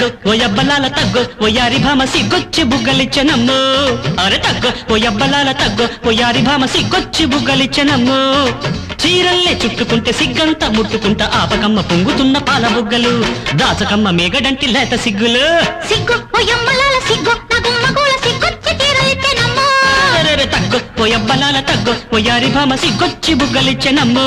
తగ్గు ఓ అబ్బలాల తగ్గు ఓ యారి భామ సిగ్గొచ్చి బుగ్గలిచ్చనమ్ము అరే తగ్గు ఓ అబ్బలాల తగ్గు ఓ యారి భామ సిగ్గొచ్చి బుగ్గలిచ్చనమ్ము చీరల్లే చుట్టుకుంటే సిగ్గంతా ముట్టుకుంటా ఆపకమ్మ పొంగుతున్న పాల బుగ్గలు. దాచకమ్మ మేగడంటి లేత సిగ్గులు. సిగ్గు ఓయమ్మలాల సిగ్గు తగ్గు ఓ అబ్బలాల తగ్గు ఓ యారి భామ సిగ్గొచ్చి బుగ్గలిచ్చనమ్ము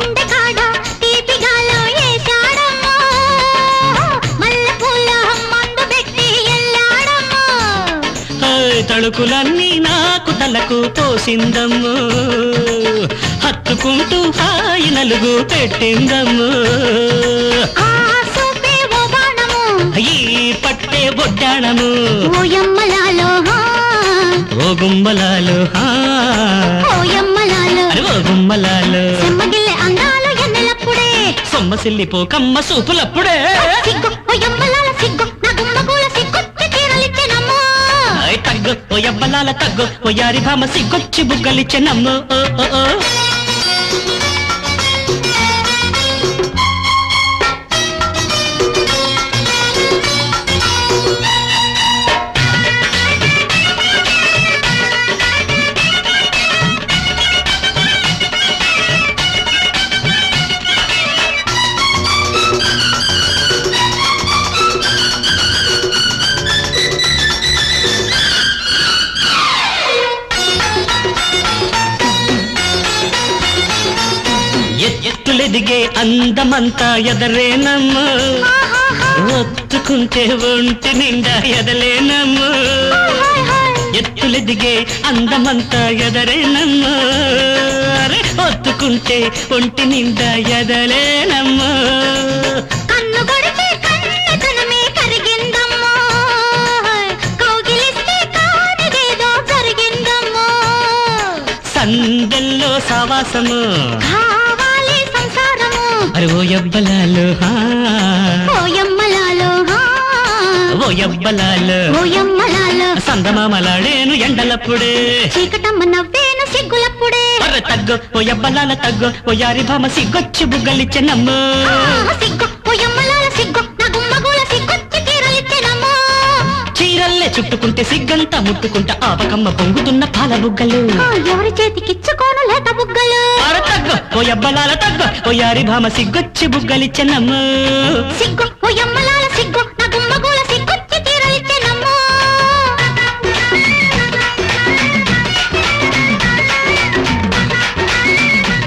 తళుకులన్నీ నాకు తలకు పోసిందమ్ము. హత్తుకుంటూ హాయి నలుగు పెట్టిందమ్ము. ఈ పట్టే బొడ్డాణము ఓ గుమ్మలాలు ఓ గుమ్మలాలు. సొమ్మసిల్లిపో కమ్మ సూపులప్పుడే. ఓ తగ్గు ఓ యారి భామ సిగ్గొచ్చి బుగ్గలిచ్చెనమ్ము నమ్ము. ఓ ఓ. ఎత్తులెదిగే అందమంతా ఎదరేనమ్ము. ఒత్తుకుంటే ఒంటి నిండా ఎదలేనమ్ము. ఎత్తులెదిగే అందమంతా ఎదరేనమ్ము. అరే ఒత్తుకుంటే ఒంటి నిండా ఎదలేనమ్ము. సందెల్లో సావాసము. అరే ఓ ఓ ఓయమ్మలాలో సందమామలాడేను ఎండలప్పుడే. చీకటమ్మ నవ్వేను సిగ్గులప్పుడే. అరే తగ్గు ఓ ఎవ్వలాల తగ్గు ఓ యారి భామ సిగ్గొచ్చి బుగ్గలిచ్చెనమ్ము. సిగ్గు ఓయమ్మలాల సిగ్గు నా గుమ్మగూల సిగ్గొచ్చి చీరల్లే చుట్టుకుంటే సిగ్గంతా ముట్టుకుంటా ఆపకమ్మ పొంగుతున్న పాల బుగ్గలు. ఎవరి చేతికిచ్చుకోను లేత బుగ్గలు? ఓ ఎవ్వలాల తగ్గ ఓ యారి భామ సిగ్గొచ్చి బుగ్గలిచ్చెనమ్ము. సిగ్గు.